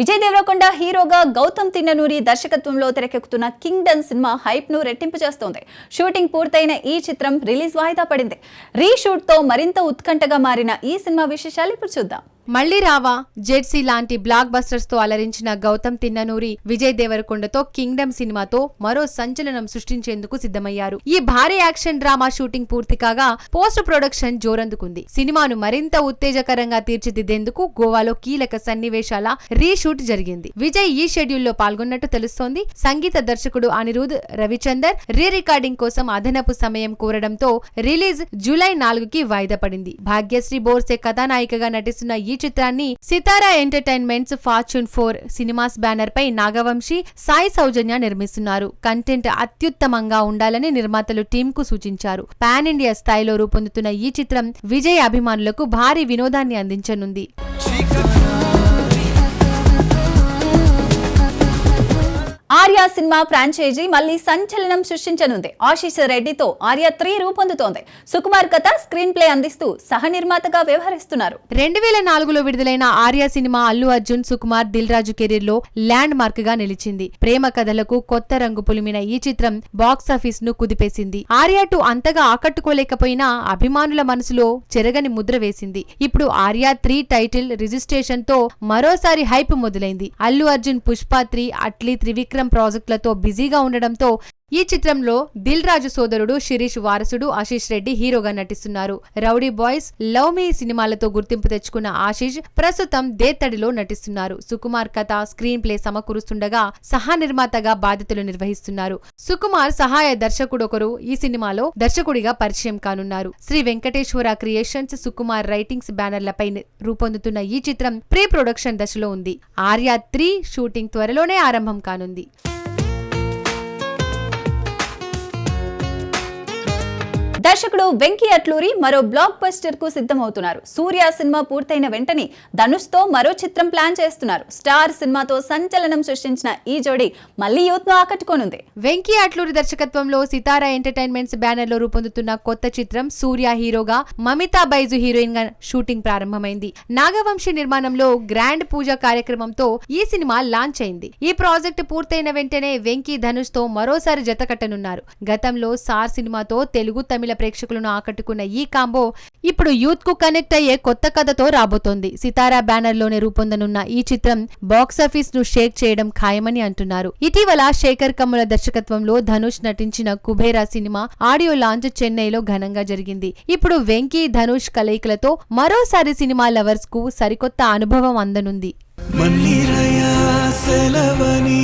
విజయ్ దేవరకొండ హీరోగా గౌతమ్ తిన్ననూరి దర్శకత్వంలో తెరకెక్కుతున్న కింగ్డమ్ సినిమా హైప్ను రెట్టింపు చేస్తోంది. షూటింగ్ పూర్తయిన ఈ చిత్రం రిలీజ్ వాయిదా పడింది. రీషూట్తో మరింత ఉత్కంఠగా మారిన ఈ సినిమా విశేషాలు ఇప్పుడు చూద్దాం. మళ్ళీ రావా? జెడ్సీ లాంటి బ్లాక్ బస్టర్స్తో అలరించిన గౌతమ్ తిన్ననూరి విజయ్ దేవరకొండతో కింగ్డమ్ సినిమాతో మరో సంచలనం సృష్టించేందుకు సిద్ధమయ్యారు. ఈ భారీ యాక్షన్ డ్రామా షూటింగ్ పూర్తి కాగా పోస్ట్ ప్రొడక్షన్ జోరందుకుంది. సినిమాను మరింత ఉత్తేజకరంగా తీర్చిదిద్దేందుకు గోవాలో కీలక సన్నివేశాల రీషూట్ జరిగింది. విజయ్ ఈ షెడ్యూల్లో పాల్గొన్నట్టు తెలుస్తోంది. సంగీత దర్శకుడు అనిరుద్ రవిచందర్ రీ రికార్డింగ్ కోసం అదనపు సమయం కోరడంతో రిలీజ్ జూలై నాలుగుకి వాయిదా పడింది. భాగ్యశ్రీ బోర్సే కథానాయికగా నటిస్తున్న ఈ ఈ చిత్రాన్ని Sithara entertainments fortune four cinemas banner పై నాగవంశి సాయి సౌజన్య నిర్మిస్తున్నారు. కంటెంట్ అత్యుత్తమంగా ఉండాలని నిర్మాతలు టీం కు సూచించారు. పాన్ ఇండియా స్థాయిలో రూపొందుతున్న ఈ చిత్రం విజయ్ అభిమానులకు భారీ వినోదాన్ని అందించనుంది. ఆర్యా సినిమా ఫ్రాంచైజీ మళ్ళీ సంచలనం సృష్టించనుంది. ఆశీష్ రెడ్డితో ఆర్యా త్రీ రూపొందుతోంది. సుకుమార్ కథ స్క్రీన్ ప్లే అందిస్తూ సహ నిర్మాతగా వ్యవహరిస్తున్నారు. రెండు వేల నాలుగులో విడుదలైన ఆర్య సినిమా అల్లు అర్జున్ సుకుమార్ దిల్ రాజు కెరీర్లో ల్యాండ్ మార్క్గా నిలిచింది. ప్రేమ కథలకు కొత్త రంగు పులిమిన ఈ చిత్రం బాక్సాఫీస్ను కుదిపేసింది. ఆర్యా టూ అంతగా ఆకట్టుకోలేకపోయినా అభిమానుల మనసులో చెరగని ముద్ర వేసింది. ఇప్పుడు ఆర్య త్రీ టైటిల్ రిజిస్ట్రేషన్తో మరోసారి హైప్ మొదలైంది. అల్లు అర్జున్ పుష్ప త్రీ అట్లీ త్రివిక్రమ్ ప్రాజెక్టులతో బిజీగా ఉండడంతో ఈ చిత్రంలో దిల్ రాజు సోదరుడు శిరీష్ వారసుడు ఆశీష్ రెడ్డి హీరోగా నటిస్తున్నారు. రౌడీ బాయ్స్ లవ్ మీ సినిమాలతో గుర్తింపు తెచ్చుకున్న ఆశీష్ ప్రస్తుతం దేత్తడిలో నటిస్తున్నారు. సుకుమార్ కథ స్క్రీన్ ప్లే సమకూరుస్తుండగా సహా నిర్మాతగా బాధ్యతలు నిర్వహిస్తున్నారు. సుకుమార్ సహాయ దర్శకుడొకరు ఈ సినిమాలో దర్శకుడిగా పరిచయం కానున్నారు. శ్రీ వెంకటేశ్వర క్రియేషన్స్ సుకుమార్ రైటింగ్స్ బ్యానర్లపై రూపొందుతున్న ఈ చిత్రం ప్రీ ప్రొడక్షన్ దశలో ఉంది. ఆర్యా త్రీ షూటింగ్ త్వరలోనే ఆరంభం కానుంది. దర్శకుడు వెంకీ అట్లూరి మరో బ్లాక్ బస్టర్కు సిద్ధమవుతున్నారు. సూర్య సినిమా పూర్తయిన వెంటనే ధనుష్తో మరో చిత్రం ప్లాన్ చేస్తున్నారు. స్టార్ సినిమాతో సంచలనం సృష్టించిన ఈ జోడి మళ్ళీ యూత్ను ఆకట్టుకోనుంది. వెంకీ అట్లూరి దర్శకత్వంలో సితారా ఎంటర్టైన్మెంట్స్ బ్యానర్లో రూపొందుతున్న కొత్త చిత్రం సూర్య హీరోగా మమితా బైజు హీరోయిన్గా షూటింగ్ ప్రారంభమైంది. నాగవంశి నిర్మాణంలో గ్రాండ్ పూజ కార్యక్రమంతో ఈ సినిమా లాంచ్ అయింది. ఈ ప్రాజెక్ట్ పూర్తయిన వెంటనే వెంకీ ధనుష్తో మరోసారి జతకట్టనున్నారు గతంలో సార్ సినిమాతో తెలుగు తమిళ ప్రేక్షకులను ఆకట్టుకున్న ఈ కాంబో ఇప్పుడు యూత్కు కనెక్ట్ అయ్యే కొత్త కథతో రాబోతోంది. సితారా బ్యానర్లోనే రూపొందనున్న ఈ చిత్రం బాక్సాఫీస్ను షేక్ చేయడం ఖాయమని అంటున్నారు. ఇటీవల శేఖర్ కమ్ముల దర్శకత్వంలో ధనుష్ నటించిన కుబేరా సినిమా ఆడియో లాంచ్ చెన్నైలో ఘనంగా జరిగింది. ఇప్పుడు వెంకీ ధనుష్ కలయికలతో మరోసారి సినిమా లవర్స్కు సరికొత్త అనుభవం అందనుంది. మన్నిరయ సెలవని